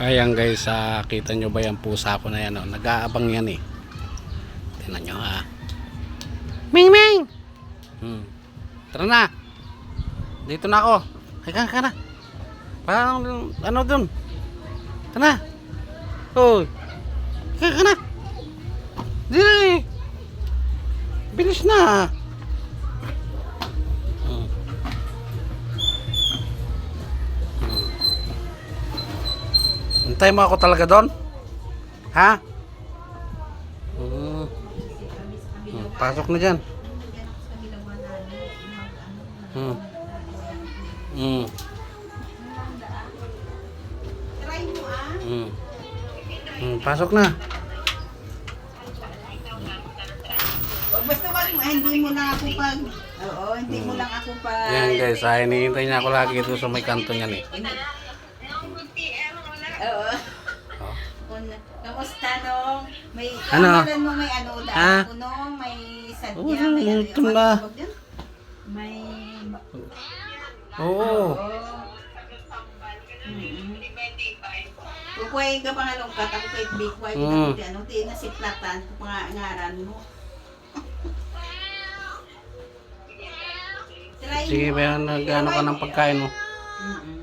Ayan guys, ah, kita nyo ba yung pusa ko na yan? Oh? Nag-aabang yan eh. Tingnan nyo ha. Ming Ming! Hmm. Tara na. Dito na ako. Kaya ka na. Parang ano dun. Tara na. Hoy. Kaya ka na. Dito eh. Bilis na. Hmm. Antay mo ako talaga doon? Ha? Hmm. Hmm, Pasok na dyan. Hmm. Hmm. Ah. Hmm. Hmm, pasok na. Basta wag ah, hindi mo lang ako pag... Oo, hindi mo lang ako pag... Yan guys, ay hinihintay niya ako lagi dito sa may kanto niyan eh. Oo. Oh. Kamusta nung may... Ano? Mo may ano dahil Ah? nung may sadya, Oo, may ano yung dyan? May... Oo. Oo. Mm-mm. Kukuhain ka pa nga nung kat, ako kay Big White, Mm. ano, ti na si Platan, kung nga ngaran mo. Sige, mo, ba ah. nag-ano ka ng pagkain mo? Mm-mm.